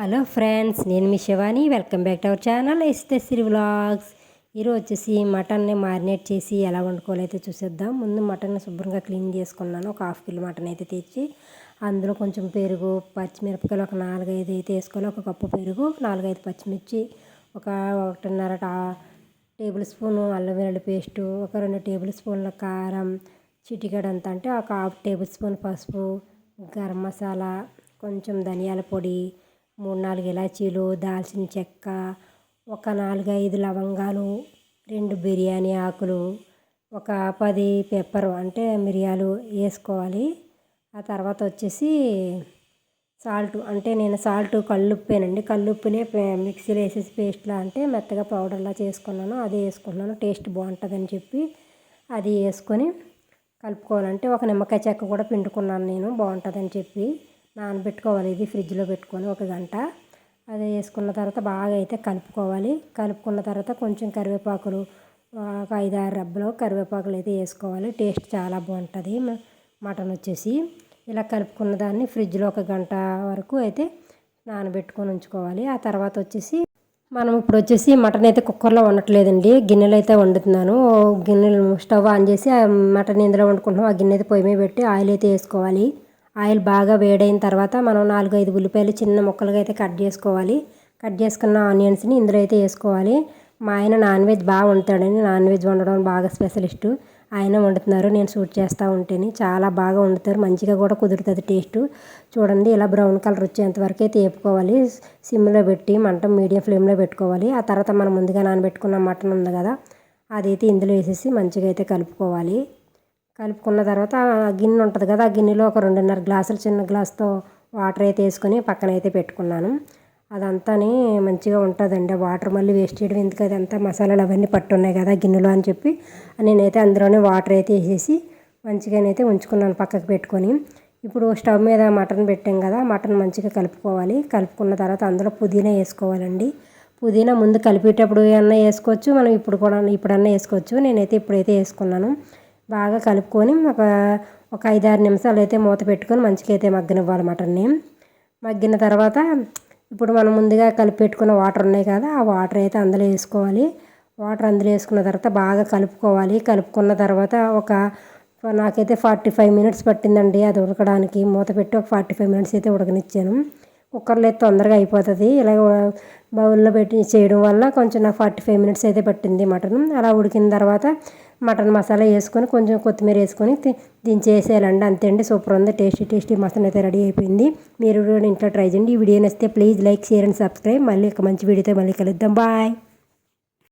Hello friends నేను మీ Shivani. Welcome back to our channel. ఇస్తే Siri vlogs. ఈరోజు వచ్చేసి మటన్ని మారినేట్ చేసి ఎలా వండుకోవాలో అయితే చూసేద్దాం. ముందు మటన్ శుభ్రంగా క్లీన్ చేసుకున్నాను. ఒక హాఫ్ కిలో మటన్ అయితే తెచ్చి అందులో కొంచెం పెరుగు పచ్చిమిరపకాయలు ఒక నాలుగైదు అయితే వేసుకోవాలి. ఒక కప్పు పెరుగు నాలుగైదు పచ్చిమిర్చి ఒక ఒకటిన్నర టేబుల్ స్పూను అల్లం వెల్లుల్లి పేస్టు ఒక రెండు టేబుల్ స్పూన్ల కారం చిటికెడంత అంటే ఒక హాఫ్ టేబుల్ స్పూన్ పసుపు గరం మసాలా కొంచెం ధనియాల పొడి మూడు నాలుగు ఇలాచీలు దాల్చిన చెక్క ఒక నాలుగు ఐదు లవంగాలు రెండు బిర్యానీ ఆకులు ఒక పది పెప్పర్ అంటే మిరియాలు వేసుకోవాలి. ఆ తర్వాత వచ్చేసి సాల్ట్ అంటే నేను సాల్ట్ కల్లుప్పేనండి. కల్లుప్పునే మిక్సీలో వేసేసి పేస్ట్లా అంటే మెత్తగా పౌడర్లా చేసుకున్నాను. అదే వేసుకున్నాను టేస్ట్ బాగుంటుందని చెప్పి అది వేసుకొని కలుపుకోవాలంటే ఒక నిమ్మకాయ చెక్క కూడా పిండుకున్నాను నేను. బాగుంటుందని చెప్పి నానబెట్టుకోవాలి. ఇది ఫ్రిడ్జ్లో పెట్టుకొని ఒక గంట. అది వేసుకున్న తర్వాత బాగా అయితే కలుపుకోవాలి. కలుపుకున్న తర్వాత కొంచెం కరివేపాకులు ఒక ఐదు ఆరు రబ్బలు కరివేపాకులు అయితే వేసుకోవాలి. టేస్ట్ చాలా బాగుంటుంది. మటన్ వచ్చేసి. ఇలా కలుపుకున్న దాన్ని ఫ్రిడ్జ్లో ఒక గంట వరకు అయితే నానబెట్టుకొని ఉంచుకోవాలి. ఆ తర్వాత వచ్చేసి మనం ఇప్పుడు వచ్చేసి మటన్ అయితే కుక్కర్లో వండట్లేదండి. గిన్నెలు అయితే వండుతున్నాను. గిన్నెలు స్టవ్ ఆన్ చేసి మటన్ ఇందులో వండుకుంటున్నాం. ఆ గిన్నె అయితే పొయ్యి మీద పెట్టి ఆయిల్ అయితే వేసుకోవాలి. ఆయిల్ బాగా వేడైన తర్వాత మనం నాలుగు ఐదు ఉల్లిపాయలు చిన్న ముక్కలుగా అయితే కట్ చేసుకోవాలి. కట్ చేసుకున్న ఆనియన్స్ని ఇందులో అయితే వేసుకోవాలి. మా ఆయన నాన్ వెజ్ బాగా వండుతాడని నాన్ వెజ్ వండడం బాగా స్పెషలిస్టు. ఆయన వండుతున్నారు నేను షూట్ చేస్తూ ఉంటేనే. చాలా బాగా వండుతారు మంచిగా కూడా కుదురుతుంది టేస్ట్. చూడండి ఇలా బ్రౌన్ కలర్ వచ్చేంత వరకు అయితే వేపుకోవాలి. సిమ్లో పెట్టి మంట మీడియం ఫ్లేమ్లో పెట్టుకోవాలి. ఆ తర్వాత మనం ముందుగా నానబెట్టుకున్న మటన్ ఉంది కదా అదైతే ఇందులో వేసేసి మంచిగా అయితే కలుపుకోవాలి. కలుపుకున్న తర్వాత గిన్నె ఉంటుంది కదా ఆ గిన్నెలో ఒక రెండున్నర గ్లాసులు చిన్న గ్లాస్తో వాటర్ అయితే వేసుకొని పక్కన అయితే పెట్టుకున్నాను. అదంతా మంచిగా ఉంటుందండి. ఆ వాటర్ మళ్ళీ వేస్ట్ చేయడం ఎందుకు? అదంతా మసాలాలు అవన్నీ పట్టున్నాయి కదా గిన్నెలో అని చెప్పి. నేనైతే అందులోనే వాటర్ అయితే వేసేసి మంచిగానైతే ఉంచుకున్నాను పక్కకు పెట్టుకొని. ఇప్పుడు స్టవ్ మీద మటన్ పెట్టాం కదా మటన్ మంచిగా కలుపుకోవాలి. కలుపుకున్న తర్వాత అందులో పుదీనా వేసుకోవాలండి. పుదీనా ముందు కలిపేటప్పుడు అన్నా వేసుకోవచ్చు? మనం ఇప్పుడు కూడా ఇప్పుడన్నా వేసుకోవచ్చు. నేనైతే ఇప్పుడైతే వేసుకున్నాను. బాగా కలుపుకొని ఒక ఒక ఐదారు నిమిషాలు అయితే మూత పెట్టుకొని మంచిగా అయితే మగ్గనివ్వాలి మటన్ని. మగ్గిన తర్వాత ఇప్పుడు మనం ముందుగా కలిపి పెట్టుకున్న వాటర్ ఉన్నాయి కదా ఆ వాటర్ అయితే అందులో వేసుకోవాలి. వాటర్ అందులో వేసుకున్న తర్వాత బాగా కలుపుకోవాలి. కలుపుకున్న తర్వాత ఒక నాకైతే ఫార్టీ ఫైవ్ మినిట్స్ పట్టిందండి అది ఉడకడానికి. మూత పెట్టి ఒక ఫార్టీ ఫైవ్ మినిట్స్ అయితే ఉడకనిచ్చాను. కుక్కర్లో అయితే తొందరగా అయిపోతుంది. ఇలా బౌల్లో పెట్టి చేయడం వల్ల కొంచెం నాకు ఫార్టీ ఫైవ్ మినిట్స్ అయితే పట్టింది మటన్. అలా ఉడికిన తర్వాత మటన్ మసాలా వేసుకొని కొంచెం కొత్తిమీర వేసుకొని దించేసేయాలండి. అంతే అండి సూపర్ ఉంది. టేస్టీ టేస్టీ మసాలా అయితే రెడీ అయిపోయింది. మీరు కూడా ఇంట్లో ట్రై చేయండి. ఈ వీడియో నచ్చితే please like share and subscribe. మళ్ళీ ఒక మంచి వీడియోతో మళ్ళీ కలుద్దాం. బాయ్.